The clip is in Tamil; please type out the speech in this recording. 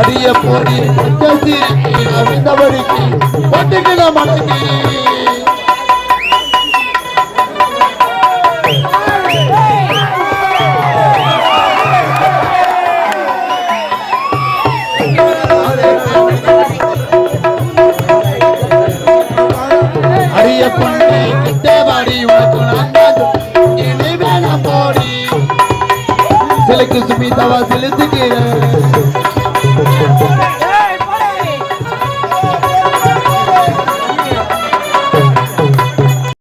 அரிய போடி அமைந்தபடிக்கு பட்டுக்கிட மடக்கி அரிய பொண்ணு கிட்டே உனக்கு நான் சிலைக்கு சுபி தவா செலுத்துகிறேன்